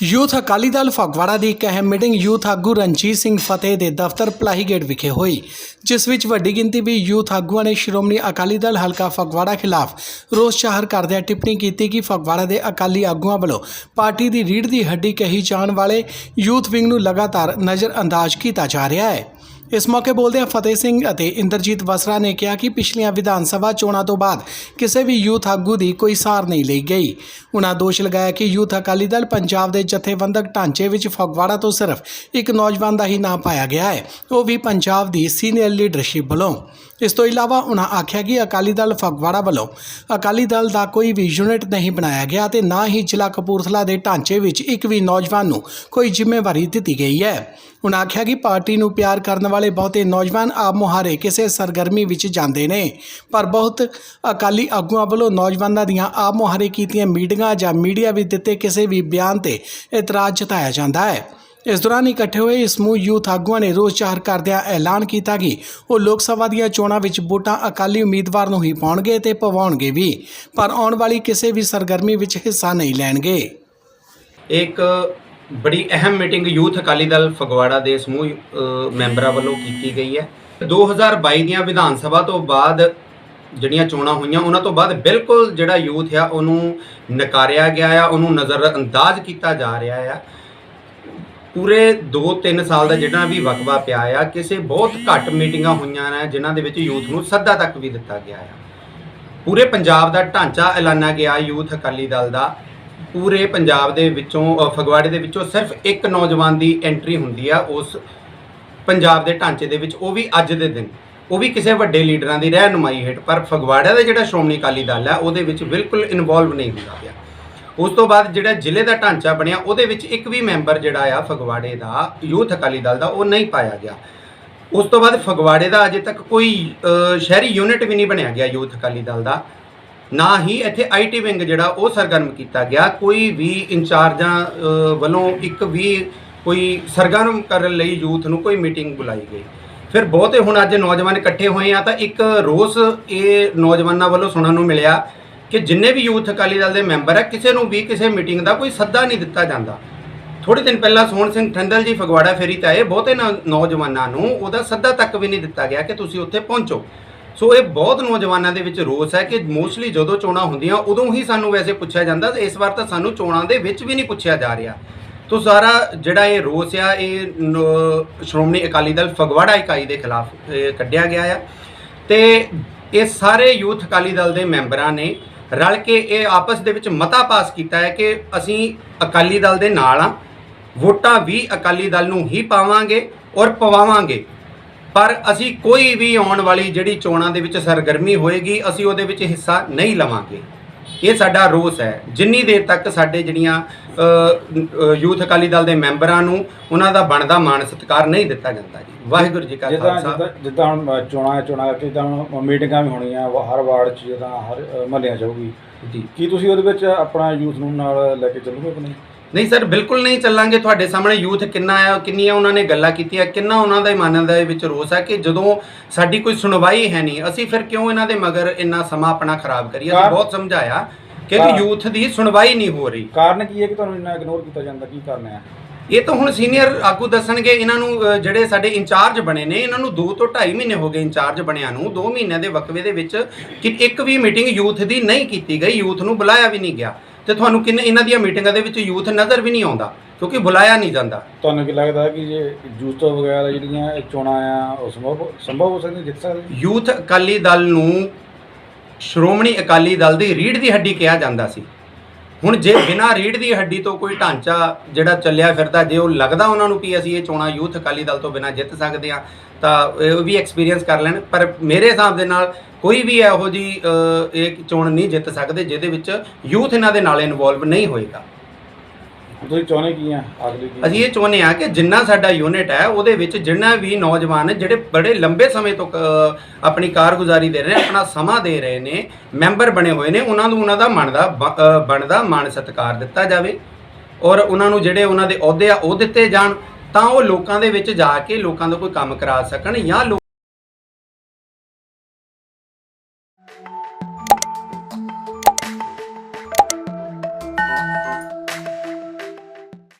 Youth Akali Dal Phagwara ਦੀ ਇੱਕ ਅਹਿਮ ਮੀਟਿੰਗ ਯੂਥ ਆਗੂ ਰਣਜੀਤ ਸਿੰਘ ਫਤਿਹ ਦੇ ਦਫ਼ਤਰ ਪਲਾਹੀ ਗੇਟ ਵਿਖੇ ਹੋਈ, ਜਿਸ ਵਿੱਚ ਵੱਡੀ ਗਿਣਤੀ ਵਿੱਚ ਯੂਥ ਆਗੂਆਂ ਨੇ ਸ਼੍ਰੋਮਣੀ ਅਕਾਲੀ ਦਲ ਹਲਕਾ ਫਗਵਾੜਾ ਖਿਲਾਫ ਰੋਸ ਜ਼ਾਹਰ ਕਰਦਿਆਂ ਟਿੱਪਣੀ ਕੀਤੀ ਕਿ ਫਗਵਾੜਾ ਦੇ ਅਕਾਲੀ ਆਗੂਆਂ ਵੱਲੋਂ ਪਾਰਟੀ ਦੀ ਰੀੜ੍ਹ ਦੀ ਹੱਡੀ ਕਹੀ ਜਾਣ ਵਾਲੇ ਯੂਥ ਵਿੰਗ ਨੂੰ ਲਗਾਤਾਰ ਨਜ਼ਰਅੰਦਾਜ਼ ਕੀਤਾ ਜਾ ਰਿਹਾ ਹੈ। ਇਸ ਮੌਕੇ ਬੋਲਦਿਆਂ ਫਤਿਹ ਸਿੰਘ ਅਤੇ ਇੰਦਰਜੀਤ ਵਸਰਾ ਨੇ ਕਿਹਾ ਕਿ ਪਿਛਲੀਆਂ ਵਿਧਾਨ ਸਭਾ ਚੋਣਾਂ ਤੋਂ ਬਾਅਦ ਕਿਸੇ ਵੀ ਯੂਥ ਆਗੂ ਦੀ ਕੋਈ ਸਾਰ ਨਹੀਂ ਲਈ ਗਈ। ਉਨ੍ਹਾਂ ਦੋਸ਼ ਲਗਾਇਆ ਕਿ ਯੂਥ ਅਕਾਲੀ ਦਲ ਪੰਜਾਬ ਦੇ ਜਥੇਬੰਦਕ ਢਾਂਚੇ ਵਿੱਚ ਫਗਵਾੜਾ ਤੋਂ ਸਿਰਫ ਇੱਕ ਨੌਜਵਾਨ ਦਾ ਹੀ ਨਾਮ ਪਾਇਆ ਗਿਆ ਹੈ। ਉਹ ਵੀ ਪੰਜਾਬ ਦੀ ਸੀਨੀਅਰ ਲੀਡਰਸ਼ਿਪ ਵੱਲੋਂ। ਇਸ ਤੋਂ ਇਲਾਵਾ ਉਨ੍ਹਾਂ ਆਖਿਆ ਕਿ ਅਕਾਲੀ ਦਲ ਫਗਵਾੜਾ ਵੱਲੋਂ ਅਕਾਲੀ ਦਲ ਦਾ ਕੋਈ ਵੀ ਯੂਨਿਟ ਨਹੀਂ ਬਣਾਇਆ ਗਿਆ ਤੇ ਨਾ ਹੀ ਜ਼ਿਲ੍ਹਾ ਕਪੂਰਥਲਾ ਦੇ ਢਾਂਚੇ ਵਿੱਚ ਇੱਕ ਵੀ ਨੌਜਵਾਨ ਨੂੰ ਕੋਈ ਜ਼ਿੰਮੇਵਾਰੀ ਦਿੱਤੀ ਗਈ ਹੈ। ਉਹਨਾਂ ਆਖਿਆ ਕਿ ਪਾਰਟੀ ਨੂੰ ਪਿਆਰ ਕਰਨ ਵਾਲੇ ਬਹੁਤੇ ਨੌਜਵਾਨ ਆਪ ਮੁਹਾਰੇ ਕਿਸੇ ਸਰਗਰਮੀ ਵਿੱਚ ਜਾਂਦੇ ਨੇ, ਪਰ ਬਹੁਤ ਅਕਾਲੀ ਆਗੂਆਂ ਵੱਲੋਂ ਨੌਜਵਾਨਾਂ ਦੀਆਂ ਆਪ ਮੁਹਾਰੇ ਕੀਤੀਆਂ ਮੀਟਿੰਗਾਂ ਜਾਂ ਮੀਡੀਆ ਵਿੱਚ ਦਿੱਤੇ ਕਿਸੇ ਵੀ ਬਿਆਨ ਤੇ ਇਤਰਾਜ਼ ਜਤਾਇਆ ਜਾਂਦਾ ਹੈ। ਇਸ ਦੌਰਾਨ ਇਕੱਠੇ ਹੋਏ ਸਮੂਹ ਯੂਥ ਆਗੂਆਂ ਨੇ ਰੋਸ ਜ਼ਾਹਰ ਕਰਦਿਆਂ ਐਲਾਨ ਕੀਤਾ ਕਿ ਉਹ ਲੋਕ ਸਭਾ ਦੀਆਂ ਚੋਣਾਂ ਵਿੱਚ ਵੋਟਾਂ ਅਕਾਲੀ ਉਮੀਦਵਾਰ ਨੂੰ ਹੀ ਪਾਉਣਗੇ ਤੇ ਪਵਾਉਣਗੇ ਵੀ, ਪਰ ਆਉਣ ਵਾਲੀ ਕਿਸੇ ਵੀ ਸਰਗਰਮੀ ਵਿੱਚ ਹਿੱਸਾ ਨਹੀਂ ਲੈਣਗੇ। ਇੱਕ ਬੜੀ ਅਹਿਮ ਮੀਟਿੰਗ ਯੂਥ ਅਕਾਲੀ ਦਲ ਫਗਵਾੜਾ ਦੇ ਸਮੂਹ ਮੈਂਬਰਾਂ ਵੱਲੋਂ ਕੀਤੀ ਗਈ ਹੈ। 2022 ਦੀਆਂ ਵਿਧਾਨ ਸਭਾ ਤੋਂ ਬਾਅਦ ਜਿਹੜੀਆਂ ਚੋਣਾਂ ਹੋਈਆਂ, ਉਹਨਾਂ ਤੋਂ ਬਾਅਦ ਬਿਲਕੁਲ ਜਿਹੜਾ ਯੂਥ ਆ, ਉਹਨੂੰ ਨਕਾਰਿਆ ਗਿਆ ਆ, ਉਹਨੂੰ ਨਜ਼ਰ ਅੰਦਾਜ਼ ਕੀਤਾ ਜਾ ਰਿਹਾ ਆ। ਪੂਰੇ 2-3 ਸਾਲ ਦਾ ਜਿਹੜਾ ਵੀ ਵਕਵਾ ਪਿਆ ਆ, ਕਿਸੇ ਬਹੁਤ ਘੱਟ ਮੀਟਿੰਗਾਂ ਹੋਈਆਂ ਨੇ, ਜਿਨ੍ਹਾਂ ਦੇ ਵਿੱਚ ਯੂਥ ਨੂੰ ਸੱਦਾ ਤੱਕ ਵੀ ਦਿੱਤਾ ਗਿਆ ਆ। ਪੂਰੇ ਪੰਜਾਬ ਦਾ ਢਾਂਚਾ ਐਲਾਨਿਆ ਗਿਆ ਯੂਥ ਅਕਾਲੀ ਦਲ ਦਾ। ਪੂਰੇ ਪੰਜਾਬ ਦੇ ਵਿੱਚੋਂ ਫਗਵਾੜੇ ਦੇ ਵਿੱਚੋਂ ਸਿਰਫ ਇੱਕ ਨੌਜਵਾਨ ਦੀ ਐਂਟਰੀ ਹੁੰਦੀ ਆ, ਉਸ ਪੰਜਾਬ ਦੇ ਢਾਂਚੇ ਦੇ ਵਿੱਚ, ਉਹ ਵੀ ਅੱਜ ਦੇ ਦਿਨ। ਉਹ ਵੀ ਕਿਸੇ ਵੱਡੇ ਲੀਡਰਾਂ ਦੀ ਰਹਿਨੁਮਾਈ ਹੇਠ, ਪਰ ਫਗਵਾੜਾ ਦਾ ਜਿਹੜਾ ਸ਼੍ਰੋਮਣੀ ਅਕਾਲੀ ਦਲ ਹੈ ਉਹਦੇ ਵਿੱਚ ਬਿਲਕੁਲ ਇਨਵੋਲਵ ਨਹੀਂ ਹੁੰਦਾ ਪਿਆ। ਉਸ ਤੋਂ ਬਾਅਦ ਜਿਹੜਾ ਜ਼ਿਲ੍ਹੇ ਦਾ ਢਾਂਚਾ ਬਣਿਆ, ਉਹਦੇ ਵਿੱਚ ਇੱਕ ਵੀ ਮੈਂਬਰ ਜਿਹੜਾ ਆ ਫਗਵਾੜੇ ਦਾ ਯੂਥ ਅਕਾਲੀ ਦਲ ਦਾ, ਉਹ ਨਹੀਂ ਪਾਇਆ ਗਿਆ। ਉਸ ਤੋਂ ਬਾਅਦ ਫਗਵਾੜੇ ਦਾ ਅਜੇ ਤੱਕ ਕੋਈ ਸ਼ਹਿਰੀ ਯੂਨਿਟ ਵੀ ਨਹੀਂ ਬਣਿਆ ਗਿਆ ਯੂਥ ਅਕਾਲੀ ਦਲ ਦਾ। ਨਾ ਹੀ ਇੱਥੇ ਆਈਟੀ ਵਿੰਗ ਜਿਹੜਾ, ਉਹ ਸਰਗਰਮ ਕੀਤਾ ਗਿਆ। ਕੋਈ ਵੀ ਇੰਚਾਰਜਾਂ ਵੱਲੋਂ ਇੱਕ ਵੀ ਕੋਈ ਸਰਗਰਮ ਕਰਨ ਲਈ ਯੂਥ ਨੂੰ ਕੋਈ ਮੀਟਿੰਗ ਬੁਲਾਈ ਗਈ। ਫਿਰ ਬਹੁਤੇ ਹੁਣ ਅੱਜ ਨੌਜਵਾਨ ਇਕੱਠੇ ਹੋਏ ਆ, ਤਾਂ ਇੱਕ ਰੋਸ ਇਹ ਨੌਜਵਾਨਾਂ ਵੱਲੋਂ ਸੁਣਨ ਨੂੰ ਮਿਲਿਆ ਕਿ ਜਿੰਨੇ ਵੀ ਯੂਥ ਅਕਾਲੀ ਦਲ ਦੇ ਮੈਂਬਰ ਹੈ ਕਿਸੇ ਨੂੰ ਵੀ ਕਿਸੇ ਮੀਟਿੰਗ ਦਾ ਕੋਈ ਸੱਦਾ ਨਹੀਂ ਦਿੱਤਾ ਜਾਂਦਾ। ਥੋੜੇ ਦਿਨ ਪਹਿਲਾਂ ਸੋਹਣ ਸਿੰਘ ਠੰਡਲ ਜੀ ਫਗਵਾੜਾ ਫੇਰੀ ਤੇ ਆਏ, ਬਹੁਤੇ ਨੌ- ਨੌਜਵਾਨਾਂ ਨੂੰ ਉਹਦਾ ਸੱਦਾ ਤੱਕ ਵੀ ਨਹੀਂ ਦਿੱਤਾ ਗਿਆ ਕਿ ਤੁਸੀਂ ਉੱਥੇ ਪਹੁੰਚੋ। ਸੋ ਇਹ ਬਹੁਤ ਨੌਜਵਾਨਾਂ ਦੇ ਵਿੱਚ ਰੋਸ ਹੈ ਕਿ ਮੋਸਟਲੀ ਜਦੋਂ ਚੋਣਾਂ ਹੁੰਦੀਆਂ, ਉਦੋਂ ਹੀ ਸਾਨੂੰ ਵੈਸੇ ਪੁੱਛਿਆ ਜਾਂਦਾ, ਇਸ ਵਾਰ ਤਾਂ ਸਾਨੂੰ ਚੋਣਾਂ ਦੇ ਵਿੱਚ ਵੀ ਨਹੀਂ ਪੁੱਛਿਆ ਜਾ ਰਿਹਾ। ਤੋ ਸਾਰਾ ਜਿਹੜਾ ਇਹ ਰੋਸ ਆ, ਇਹ ਸ਼੍ਰੋਮਣੀ ਅਕਾਲੀ ਦਲ ਫਗਵਾੜਾ ਇਕਾਈ ਦੇ ਖਿਲਾਫ ਕੱਢਿਆ ਗਿਆ ਆ। ਤੇ ਇਹ ਸਾਰੇ ਯੂਥ ਅਕਾਲੀ ਦਲ ਦੇ ਮੈਂਬਰਾਂ ਨੇ ਰਲ ਕੇ ਇਹ ਆਪਸ ਦੇ ਵਿੱਚ ਮਤਾ ਪਾਸ ਕੀਤਾ ਹੈ ਕਿ ਅਸੀਂ ਅਕਾਲੀ ਦਲ ਦੇ ਨਾਲ ਆ ਵੋਟਾਂ ਵੀ ਅਕਾਲੀ ਦਲ ਨੂੰ ਹੀ ਪਾਵਾਂਗੇ ਔਰ ਪਵਾਵਾਂਗੇ। ਪਰ ਅਸੀਂ ਕੋਈ ਵੀ ਆਉਣ ਵਾਲੀ ਜਿਹੜੀ ਚੋਣਾਂ ਦੇ ਵਿੱਚ ਸਰਗਰਮੀ ਹੋਏਗੀ, ਅਸੀਂ ਉਹਦੇ ਵਿੱਚ ਹਿੱਸਾ ਨਹੀਂ ਲਵਾਂਗੇ। ਇਹ ਸਾਡਾ ਰੋਸ ਹੈ। ਜਿੰਨੀ ਦੇਰ ਤੱਕ ਸਾਡੇ ਜਿਹੜੀਆਂ ਯੂਥ ਅਕਾਲੀ ਦਲ ਦੇ ਮੈਂਬਰਾਂ ਨੂੰ ਉਹਨਾਂ ਦਾ ਬਣਦਾ ਮਾਣ ਸਤਿਕਾਰ ਨਹੀਂ ਦਿੱਤਾ ਜਾਂਦਾ ਜੀ। ਵਾਹਿਗੁਰੂ ਜੀ ਕਾ ਖਾਲਸਾ। ਜਿੱਦਾਂ ਹੁਣ ਚੋਣਾਂ ਚੋਣਾਂ ਜਿੱਦਾਂ ਹੁਣ ਮੀਟਿੰਗਾਂ ਵੀ ਹੋਣੀਆਂ ਹਰ ਵਾਰਡ 'ਚ ਜਿੱਦਾਂ ਹਰ ਮਹੱਲਿਆਂ 'ਚ ਹੋਊਗੀ। ਜੀ। ਕੀ ਤੁਸੀਂ ਉਹਦੇ ਵਿੱਚ ਆਪਣਾ ਯੂਥ ਨੂੰ ਨਾਲ ਲੈ ਕੇ ਚੱਲੋਗੇ ਕਿ ਨਹੀਂ? ਨਹੀਂ ਸਰ ਬਿਲਕੁਲ ਨਹੀਂ ਚੱਲਾਂਗੇ। ਤੁਹਾਡੇ ਸਾਹਮਣੇ ਯੂਥ ਕਿੰਨਾ ਹੈ ਕਿੰਨੀਆਂ ਉਹਨਾਂ ਨੇ ਗੱਲਾਂ ਕੀਤੀਆਂ ਕਿੰਨਾ ਉਹਨਾਂ ਦਾ ਮਨ ਦੇ ਵਿੱਚ ਰੋਸ ਹੈ ਕਿ ਜਦੋਂ ਸਾਡੀ ਕੋਈ ਸੁਣਵਾਈ ਹੈ ਨਹੀਂ ਅਸੀਂ ਫਿਰ ਕਿਉਂ ਇਹਨਾਂ ਦੇ ਮਗਰ ਇੰਨਾ ਸਮਾਂ ਆਪਣਾ ਖਰਾਬ ਕਰੀਏ? ਅਸੀਂ ਬਹੁਤ ਸਮਝਾਇਆ ਕਿ ਯੂਥ ਦੀ ਸੁਣਵਾਈ ਨਹੀਂ ਹੋ ਰਹੀ। ਕਾਰਨ ਕੀ ਹੈ ਕਿ ਤੁਹਾਨੂੰ ਇੰਨਾ ਇਗਨੋਰ ਕੀਤਾ ਜਾਂਦਾ? ਕੀ ਕਾਰਨ ਹੈ? ਇਹ ਤਾਂ ਹੁਣ ਸੀਨੀਅਰ ਆਗੂ ਦੱਸਣਗੇ ਇਹਨਾਂ ਨੂੰ ਜਿਹੜੇ ਸਾਡੇ ਇੰਚਾਰਜ ਬਣੇ ਨੇ ਇਹਨਾਂ ਨੂੰ 2 ਤੋਂ 2.5 ਮਹੀਨੇ ਹੋ ਗਏ ਇੰਚਾਰਜ ਬਣਿਆ ਨੂੰ। 2 ਮਹੀਨਿਆਂ ਦੇ ਵਕਵੇ ਦੇ ਵਿੱਚ ਕਿ ਇੱਕ ਵੀ ਮੀਟਿੰਗ ਯੂਥ ਦੀ ਨਹੀਂ ਕੀਤੀ ਗਈ ਯੂਥ ਨੂੰ ਬੁਲਾਇਆ ਵੀ ਨਹੀਂ ਗਿਆ। ਤੇ ਤੁਹਾਨੂੰ ਕਿੰਨੇ ਇਹਨਾਂ ਦੀਆਂ ਮੀਟਿੰਗਾਂ ਦੇ ਵਿੱਚ ਯੂਥ ਨਜ਼ਰ ਵੀ ਨਹੀਂ ਆਉਂਦਾ ਕਿਉਂਕਿ ਬੁਲਾਇਆ ਨਹੀਂ ਜਾਂਦਾ। ਤੁਹਾਨੂੰ ਕੀ ਲੱਗਦਾ ਕਿ ਜੇ ਯੂਥ ਵਗੈਰਾ ਜਿਹੜੀਆਂ ਇਹ ਚੋਣਾਂ ਆ ਉਹ ਸੰਭਵ ਸੰਭਵ ਹੋ ਸਕਦੀ ਜਿੱਤ ਸਕਦੇ ਯੂਥ ਅਕਾਲੀ ਦਲ ਨੂੰ ਸ਼੍ਰੋਮਣੀ ਅਕਾਲੀ ਦਲ ਦੀ ਰੀੜ ਦੀ ਹੱਡੀ ਕਿਹਾ ਜਾਂਦਾ ਸੀ। ਹੁਣ ਜੇ ਬਿਨਾਂ ਰੀੜ ਦੀ ਹੱਡੀ ਤੋਂ ਕੋਈ ਢਾਂਚਾ ਜਿਹੜਾ ਚੱਲਿਆ ਫਿਰਦਾ, ਜੇ ਉਹ ਲੱਗਦਾ ਉਹਨਾਂ ਨੂੰ ਵੀ ਅਸੀਂ ਇਹ ਚੋਣਾਂ ਯੂਥ ਅਕਾਲੀ ਦਲ ਤੋਂ ਬਿਨਾਂ ਜਿੱਤ ਸਕਦੇ ਆ ਤਾਂ ਇਹ ਵੀ ਐਕਸਪੀਰੀਅੰਸ ਕਰ ਲੈਣ। ਪਰ ਮੇਰੇ ਹਿਸਾਬ ਦੇ ਨਾਲ ਕੋਈ ਵੀ ਇਹੋ ਜੀ ਇਹ ਚੋਣ ਨਹੀਂ ਜਿੱਤ ਸਕਦੇ, ਜਿਹਦੇ ਵਿੱਚ ਯੂਥ ਇਹਨਾਂ ਦੇ ਨਾਲ ਇਨਵੋਲਵ ਨਹੀਂ ਹੋਏਗਾ। ਤੁਸੀਂ ਚਾਹੁੰਦੇ ਕੀ ਆ? ਅਗਲੀ ਕੀ ਅਸੀਂ ਇਹ ਚਾਹੁੰਦੇ ਆ ਕਿ ਜਿੰਨਾ ਸਾਡਾ ਯੂਨਿਟ ਹੈ, ਉਹਦੇ ਵਿੱਚ ਜਿੰਨਾ ਵੀ ਨੌਜਵਾਨ ਜਿਹੜੇ ਬੜੇ ਲੰਬੇ ਸਮੇਂ ਤੋਂ ਆਪਣੀ ਕਾਰਗੁਜ਼ਾਰੀ ਦੇ ਰਹੇ ਨੇ, ਆਪਣਾ ਸਮਾਂ ਦੇ ਰਹੇ ਨੇ, ਮੈਂਬਰ ਬਣੇ ਹੋਏ ਨੇ, ਉਹਨਾਂ ਨੂੰ ਉਹਨਾਂ ਦਾ ਬਣਦਾ, ਬ- ਬਣਦਾ ਮਾਣ ਸਤਿਕਾਰ ਦਿੱਤਾ ਜਾਵੇ। ਔਰ ਉਹਨਾਂ ਨੂੰ ਜਿਹੜੇ ਉਹਨਾਂ ਦੇ ਅਹੁਦੇ ਆ, ਉਹ ਦਿੱਤੇ ਜਾਣ। ਤਾਂ ਉਹ ਲੋਕਾਂ ਦੇ ਵਿੱਚ ਜਾ ਕੇ ਲੋਕਾਂ ਦਾ ਕੋਈ ਕੰਮ ਕਰਾ ਸਕਣ ਜਾਂ